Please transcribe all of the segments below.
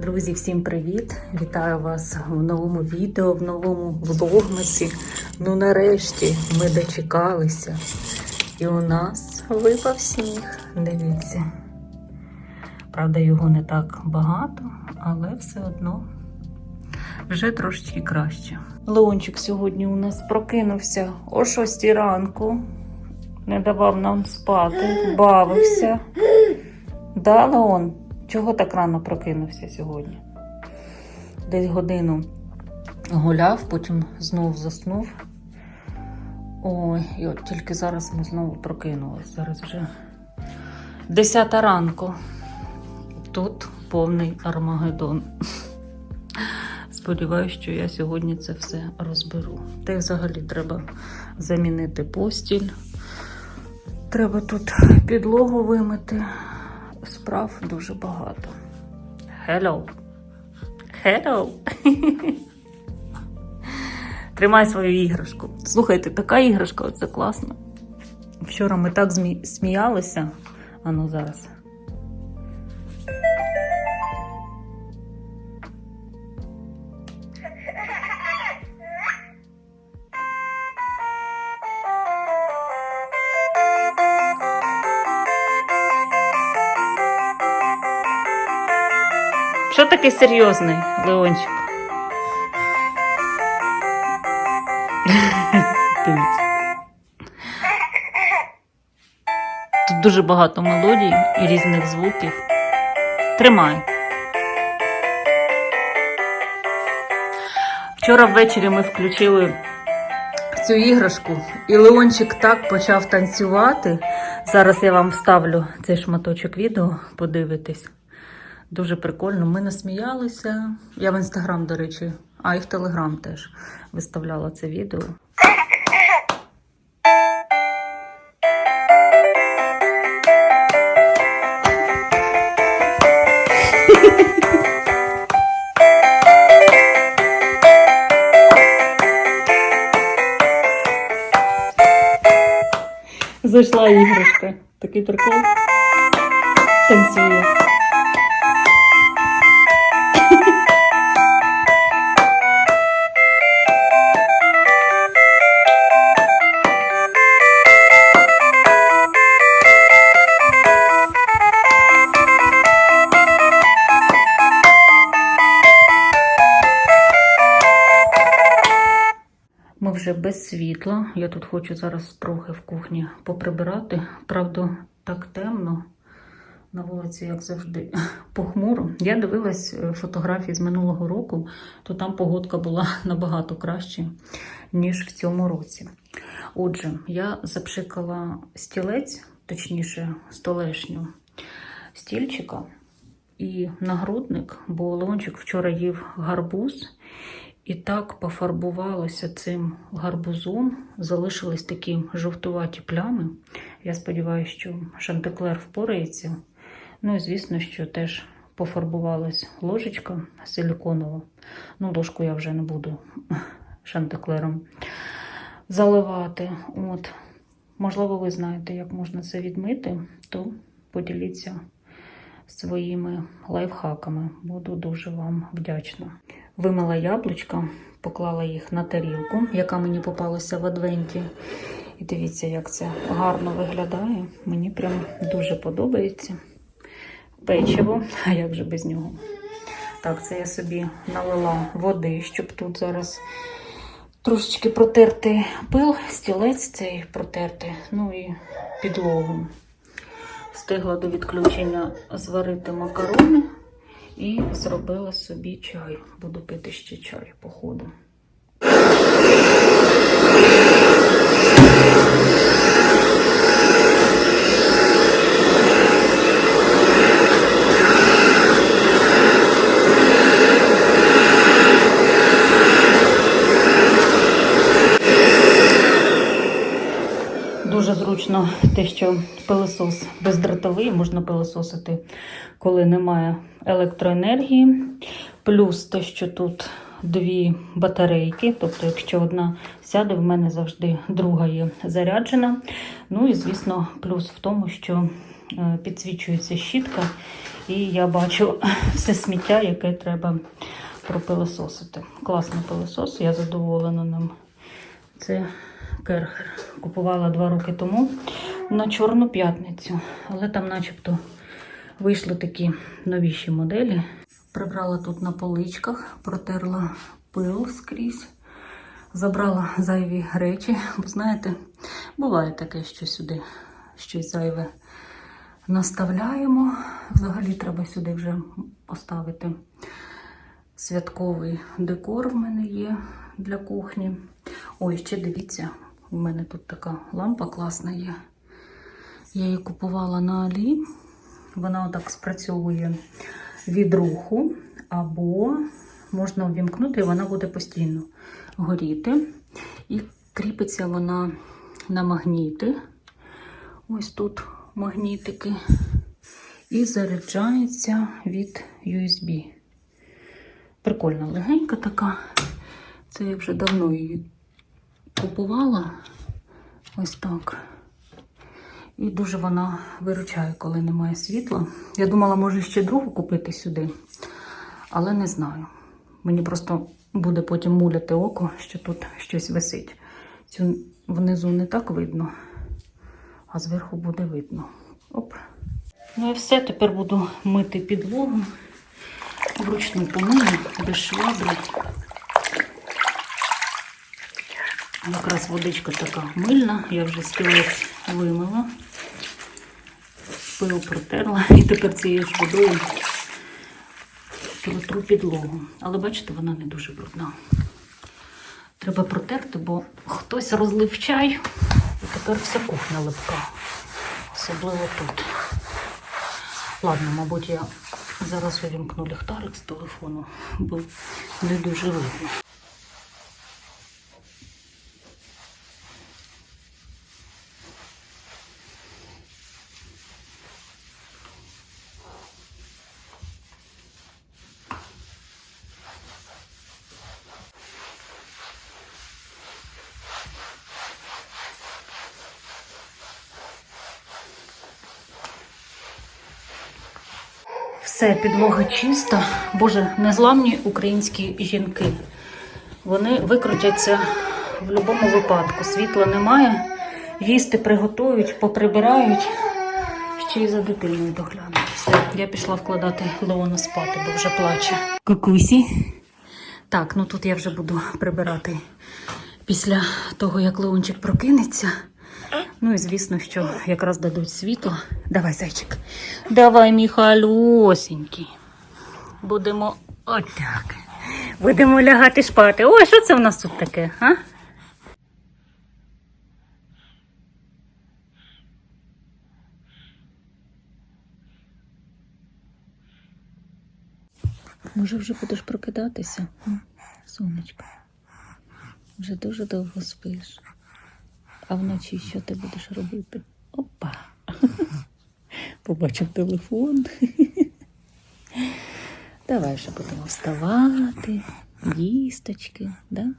Друзі, всім привіт! Вітаю вас в новому відео, в новому влогмасі. Ну, нарешті ми дочекалися. І у нас випав сніг. Дивіться. Правда, його не так багато, але все одно вже трошечки краще. Леончик сьогодні у нас прокинувся о 6 ранку. Не давав нам спати, бавився. Да, Леон? Чого так рано прокинувся сьогодні? Десь годину гуляв, потім знов заснув. Ой, і от тільки зараз ми знову прокинулись. Зараз вже 10 ранку. Тут повний Армагеддон. Сподіваюсь, що я сьогодні це все розберу. Та й взагалі треба замінити постіль. Треба тут підлогу вимити. Справ дуже багато. Hello. Hello. Тримай свою іграшку. Слухайте, така іграшка, це класно. Вчора ми так сміялися. А ну зараз. Такий серйозний, Леончик? Тут дуже багато мелодій і різних звуків. Тримай. Вчора ввечері ми включили цю іграшку, і Леончик так почав танцювати. Зараз я вам вставлю цей шматочок відео, подивитись. Дуже прикольно. Ми насміялися. Я в інстаграм, до речі, а і в Телеграм теж виставляла це відео. Зайшла іграшка. Такий прикол. Танцює. Вже без світла. Я тут хочу зараз трохи в кухні поприбирати. Правда, так темно. На вулиці, як завжди, похмуро. Я дивилась е, фотографії з минулого року, то там погодка була набагато краще, ніж в цьому році. Отже, я запшикала стілець, точніше, столешню стільчика і нагрудник, бо Леончик вчора їв гарбуз. І так пофарбувалося цим гарбузом, залишились такі жовтуваті плями. Я сподіваюся, що шантеклер впорається. Ну і звісно, що теж пофарбувалась ложечка силіконова. Ну, ложку я вже не буду шантеклером заливати. От. Можливо, ви знаєте, як можна це відмити, то поділіться своїми лайфхаками. Буду дуже вам вдячна. Вимила яблучка, поклала їх на тарілку, яка мені попалася в адвенті. І дивіться, як це гарно виглядає. Мені прям дуже подобається. Печиво, а як же без нього? Так, це я собі налила води, щоб тут зараз трошечки протерти пил, стілець цей протерти, ну і підлогу. Встигла до відключення зварити макарони і зробила собі чай. Буду пити ще чай, походу. Дуже зручно те, що пилосос бездротовий, можна пилососити, коли немає електроенергії. Плюс те, що тут дві батарейки, тобто, якщо одна сяде, в мене завжди друга є заряджена. Ну і, звісно, плюс в тому, що е, підсвічується щітка, і я бачу все сміття, яке треба пропилососити. Класний пилосос, я задоволена ним. Це керхер. Купувала два роки тому на Чорну п'ятницю, але там начебто вийшли такі новіші моделі. Прибрала тут на поличках, протерла пил скрізь, забрала зайві речі. Бо знаєте, буває таке, що сюди щось зайве наставляємо. Взагалі треба сюди вже поставити святковий декор в мене є для кухні. Ой, ще дивіться, у мене тут така лампа класна є. Я її купувала на Алі. Вона отак спрацьовує від руху, або можна ввімкнути, і вона буде постійно горіти. І кріпиться вона на магніти. Ось тут магнітики. І заряджається від USB. Прикольна легенька така. Це я вже давно її купувала. Ось так. І дуже вона виручає, коли немає світла. Я думала, може ще другу купити сюди, але не знаю. Мені просто буде потім муляти око, що тут щось висить. Цю внизу не так видно, а зверху буде видно. Оп. Ну і все, тепер буду мити підлогу. Вручну помию, без швабри. Якраз водичка така мильна, я вже стілець вимила, пил протерла і тепер цією ж водою протру підлогу. Але бачите, вона не дуже брудна. Треба протерти, бо хтось розлив чай, і тепер вся кухня липка. Особливо тут. Ладно, мабуть, я зараз увімкну ліхтарик з телефону, бо не дуже видно. Все, підлога чиста. Боже, незламні українські жінки. Вони викрутяться в будь-якому випадку. Світла немає, їсти приготують, поприбирають, ще й за дитиною доглянуть. Все, я пішла вкладати Леона спати, бо вже плаче. Кукусі. Так, ну тут я вже буду прибирати після того, як Леончик прокинеться. Ну і звісно, що якраз дадуть світло. Давай, зайчик. Давай, Міхалюсенький. Будемо отак. Будемо лягати спати. Ой, що це в нас тут таке? А? Може, вже будеш прокидатися, сонечко. Вже дуже довго спиш. А вночі що ти будеш робити? Опа. Побачив телефон. Давай вже будемо вставати, їсточки, да?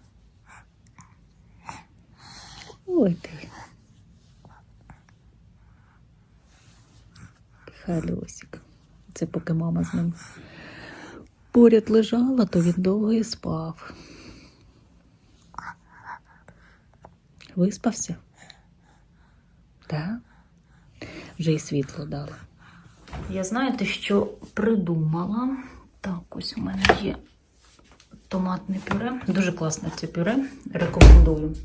Ой ти. Халюсик. Це поки мама з ним поряд лежала, то він довго і спав. Виспався? Так? Вже і світло дали. Я знаєте, що придумала. Так, ось у мене є томатне пюре. Дуже класне це пюре. Рекомендую.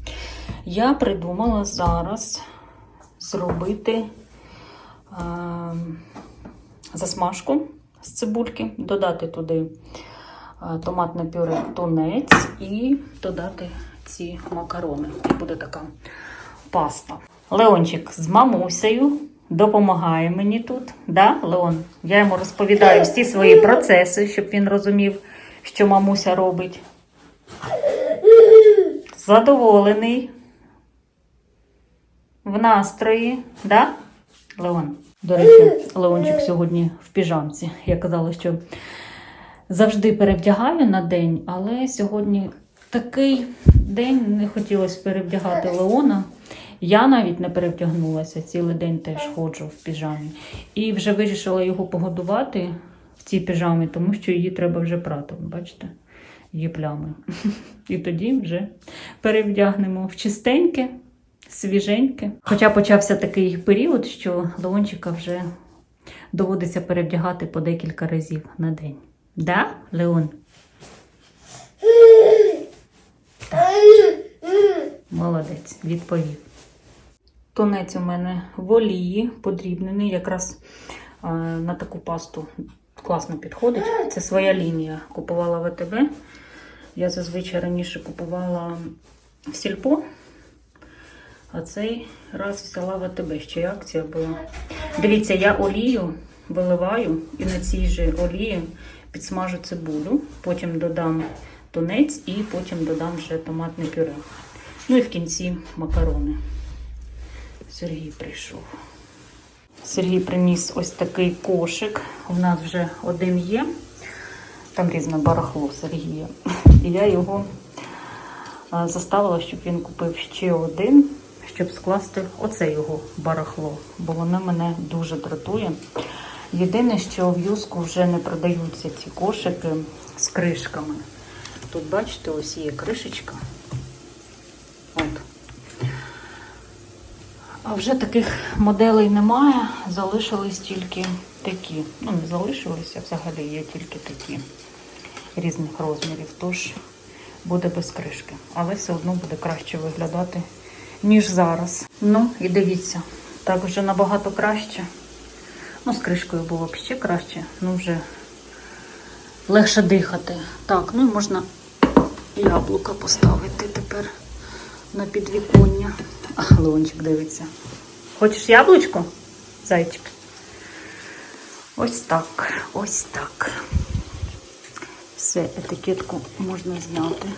Я придумала зараз зробити е, засмажку з цибульки, додати туди е, томатне пюре тунець і додати ці макарони. Буде така паста. Леончик з мамусею допомагає мені тут. Да, Леон? Я йому розповідаю всі свої процеси, щоб він розумів, що мамуся робить. Задоволений. В настрої, да? Леон. До речі, Леончик сьогодні в піжамці. Я казала, що завжди перевдягаю на день, але сьогодні такий день не хотілося перевдягати Леона. Я навіть не перевдягнулася, цілий день теж ходжу в піжамі. І вже вирішила його погодувати в цій піжамі, тому що її треба вже прати. Бачите? Є плями. І тоді вже перевдягнемо в чистеньке, свіженьке. Хоча почався такий період, що Леончика вже доводиться перевдягати по декілька разів на день. Да, Леон? Молодець, відповів. Тунець у мене в олії подрібнений, якраз е, на таку пасту класно підходить. Це своя лінія. Купувала в АТБ. Я зазвичай раніше купувала в сільпо, а цей раз взяла в АТБ. Ще й акція була. Дивіться, я олію виливаю і на цій же олії підсмажу цибулю, потім додам тунець і потім додам вже томатне пюре. Ну і в кінці макарони. Сергій прийшов. Сергій приніс ось такий кошик. У нас вже один є. Там різне барахло Сергія. І я його заставила, щоб він купив ще один, щоб скласти оце його барахло, бо воно мене дуже дратує. Єдине, що в юску вже не продаються ці кошики з кришками. Тут, бачите, ось є кришечка. А вже таких моделей немає, залишились тільки такі. Ну, не залишилися, взагалі є тільки такі різних розмірів. Тож буде без кришки. Але все одно буде краще виглядати, ніж зараз. Ну, і дивіться, так вже набагато краще. Ну, з кришкою було б ще краще, ну вже легше дихати. Так, ну і можна яблука поставити тепер на підвіконня. Леончик дивиться. Хочеш яблучко? Зайчик. Ось так, ось так. Все, етикетку можна зняти.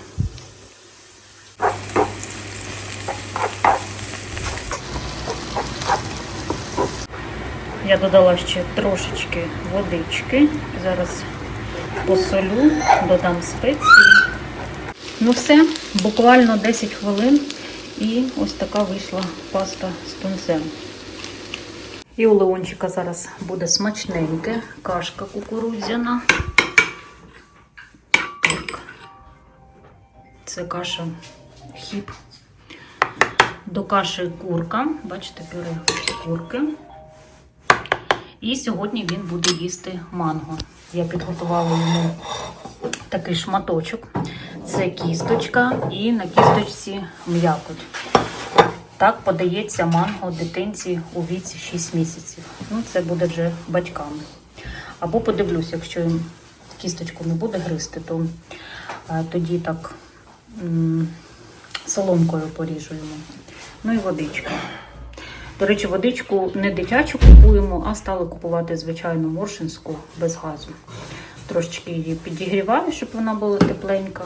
Я додала ще трошечки водички. Зараз посолю, додам спеції. Ну все, буквально 10 хвилин і ось така вийшла паста з тунцем. І у Леончика зараз буде смачненьке, кашка кукурудзяна. Так. Це каша хіп. До каші курка. Бачите, пюре курки. І сьогодні він буде їсти манго. Я підготувала йому такий шматочок. Це кісточка і на кісточці м'якоть. Так подається манго дитинці у віці 6 місяців. Ну, це буде вже батьками. Або подивлюсь, якщо їм кісточку не буде гризти, то е, тоді так м, соломкою поріжу йому. Ну і водичка. До речі, водичку не дитячу купуємо, а стали купувати звичайну моршинську без газу. Трошечки її підігріваю, щоб вона була тепленька.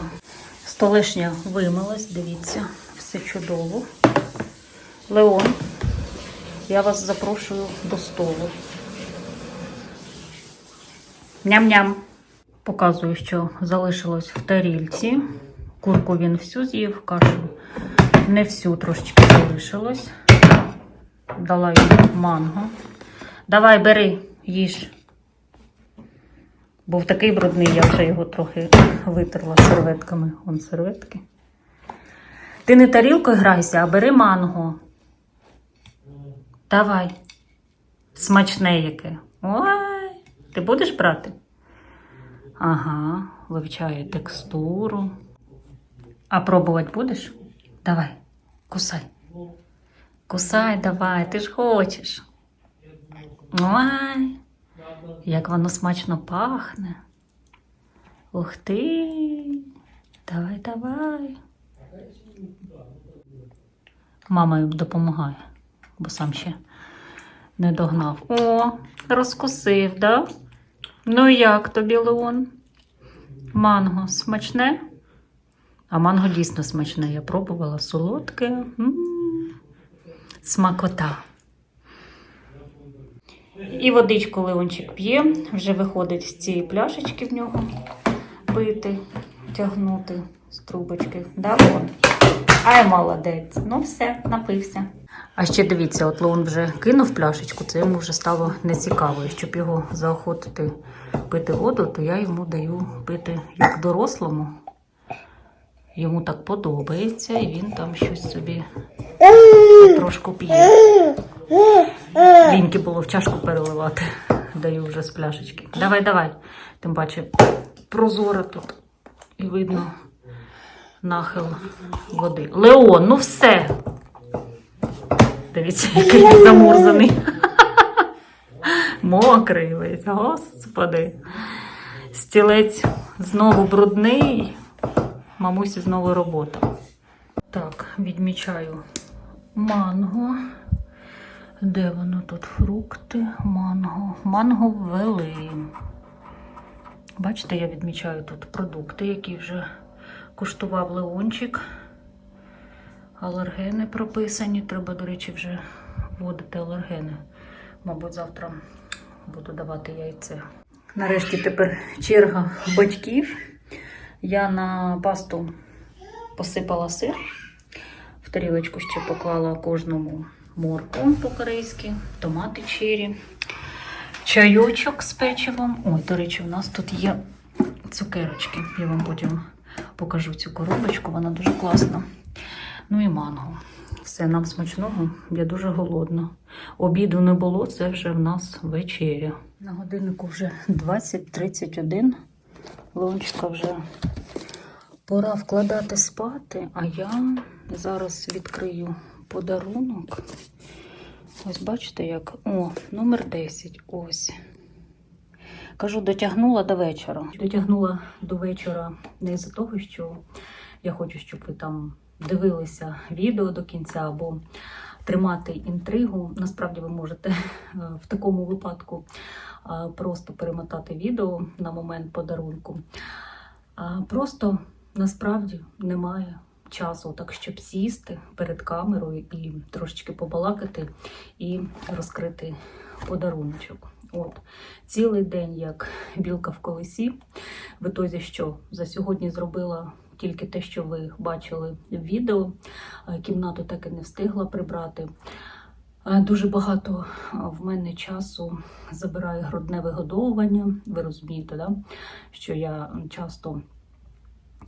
Столешня вимилась, дивіться, все чудово. Леон, я вас запрошую до столу. Ням-ням. Показую, що залишилось в тарільці. Курку він всю з'їв, кашу не всю трошечки залишилось. Дала йому манго. Давай, бери, їж. Був такий брудний, я вже його трохи витерла серветками. Вон серветки. Ти не тарілкою грайся, а бери манго. Давай. Смачне яке. Ой, ти будеш брати? Ага, вивчає текстуру. А пробувати будеш? Давай, кусай. Кусай давай, ти ж хочеш. Ой, як воно смачно пахне. Ух ти. Давай, давай. Мама їм допомагає, бо сам ще не догнав. О, розкусив, да? Ну як тобі, Леон? Манго смачне? А манго дійсно смачне. Я пробувала солодке. М. Смакота. І водичку Леончик п'є, вже виходить з цієї пляшечки в нього пити, тягнути з трубочки. Да, Ай, молодець. Ну все, напився. А ще дивіться, от Леон вже кинув пляшечку, це йому вже стало нецікаво. І щоб його заохотити пити воду, то я йому даю пити як дорослому. Йому так подобається, і він там щось собі трошку п'є. Ліньки було в чашку переливати. Даю вже з пляшечки. Давай, давай. Тим паче прозоро тут. І видно нахил води. Леон, ну все. Дивіться, який замурзаний. Мокрий весь, господи. Стілець знову брудний. Мамусі знову робота. Так, відмічаю манго. Де воно тут? Фрукти, манго. Манго ввели. Бачите, я відмічаю тут продукти, які вже куштував Леончик. Алергени прописані. Треба, до речі, вже вводити алергени. Мабуть, завтра буду давати яйце. Нарешті тепер черга батьків. Я на пасту посипала сир. В тарілочку ще поклала кожному морку по-корейськи, томати чері, чайочок з печивом. Ой, до речі, у нас тут є цукерочки. Я вам потім покажу цю коробочку, вона дуже класна. Ну і манго. Все, нам смачного, я дуже голодна. Обіду не було, це вже в нас вечеря. На годиннику вже 20.31. Лончика вже пора вкладати спати, а я зараз відкрию подарунок. Ось бачите, як. О, номер 10. Ось. Кажу, дотягнула до вечора. Дотягнула до вечора не з-за того, що я хочу, щоб ви там дивилися відео до кінця або тримати інтригу. Насправді ви можете е, в такому випадку е, просто перемотати відео на момент подарунку. Просто насправді немає часу, так щоб сісти перед камерою і трошечки побалакати і розкрити подаруночок. От цілий день, як білка в колесі, в ітозі що за сьогодні зробила тільки те, що ви бачили в відео. Кімнату так і не встигла прибрати. Дуже багато в мене часу забирає грудне вигодовування. Ви розумієте, да? що я часто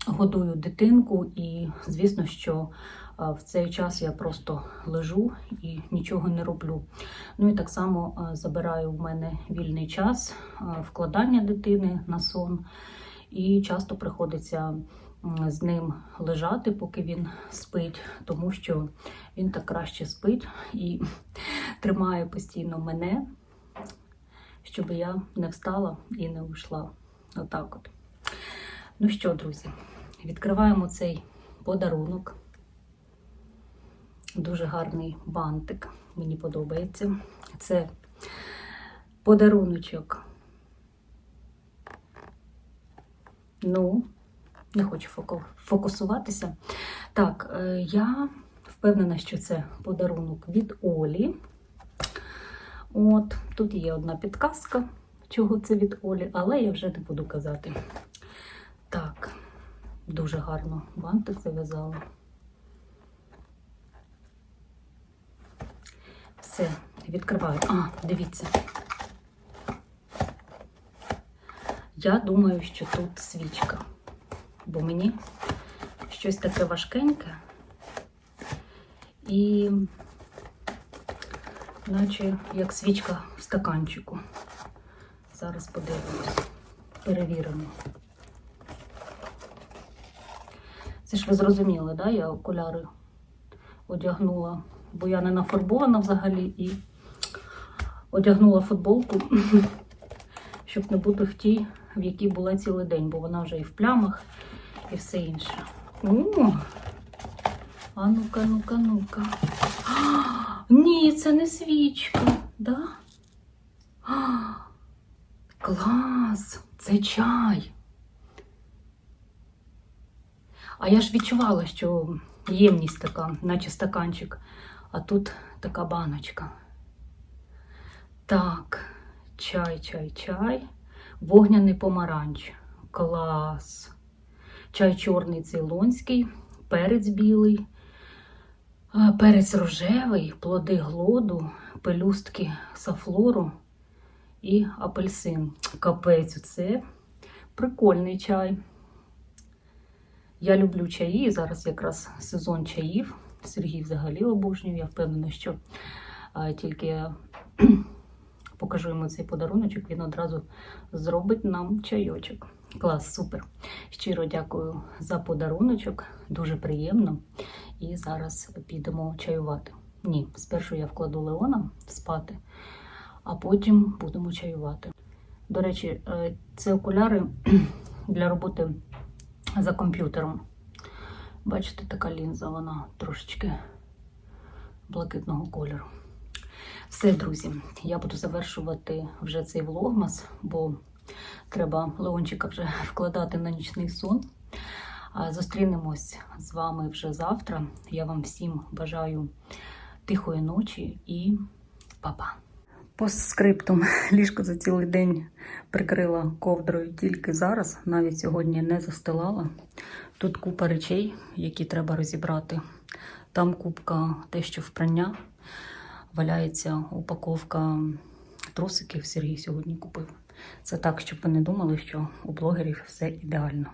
годую дитинку, і звісно, що е, в цей час я просто лежу і нічого не роблю. Ну і так само е, забираю в мене вільний час е, вкладання дитини на сон, і часто приходиться з ним лежати, поки він спить, тому що він так краще спить і тримає постійно мене, щоб я не встала і не ушла. Отак от. Ну що, друзі, відкриваємо цей подарунок. Дуже гарний бантик. Мені подобається. Це подаруночок. Ну, не хочу фокусуватися. Так, е, я впевнена, що це подарунок від Олі. От, тут є одна підказка, чого це від Олі, але я вже не буду казати. Так, дуже гарно бантик зав'язала. Все, відкриваю. А, дивіться. Я думаю, що тут свічка, бо мені щось таке важкеньке і наче як свічка в стаканчику. Зараз подивимось, перевіримо. Це ж ви зрозуміли, да? Я окуляри одягнула, бо я не нафарбована взагалі і одягнула футболку, щоб не бути в тій, в якій була цілий день, бо вона вже і в плямах, і все інше. О! А ну-ка, ну-ка, ну-ка. Ні, це не свічка, да? А, Клас! Це чай. А я ж відчувала, що ємність така, наче стаканчик, а тут така баночка. Так, чай, чай, чай. Вогняний помаранч. Клас. Чай чорний цейлонський, перець білий, Перець рожевий, плоди глоду, пелюстки сафлору і апельсин. Капець, це прикольний чай. Я люблю чаї, зараз якраз сезон чаїв. Сергій взагалі обожнює. Я впевнена, що тільки покажу йому цей подаруночок, він одразу зробить нам чайочок. Клас, супер. Щиро дякую за подаруночок, дуже приємно. І зараз підемо чаювати. Ні, спершу я вкладу Леона спати, а потім будемо чаювати. До речі, е, це окуляри для роботи за комп'ютером. Бачите, така лінза, вона трошечки блакитного кольору. Все, друзі, я буду завершувати вже цей влогмас, бо треба Леончика вже вкладати на нічний сон. Зустрінемось з вами вже завтра. Я вам всім бажаю тихої ночі і па-па. По ліжко за цілий день прикрила ковдрою тільки зараз, навіть сьогодні не застилала. Тут купа речей, які треба розібрати. Там купка те, що впрання. Валяється упаковка трусиків. Сергій сьогодні купив. Це так, щоб ви не думали, що у блогерів все ідеально.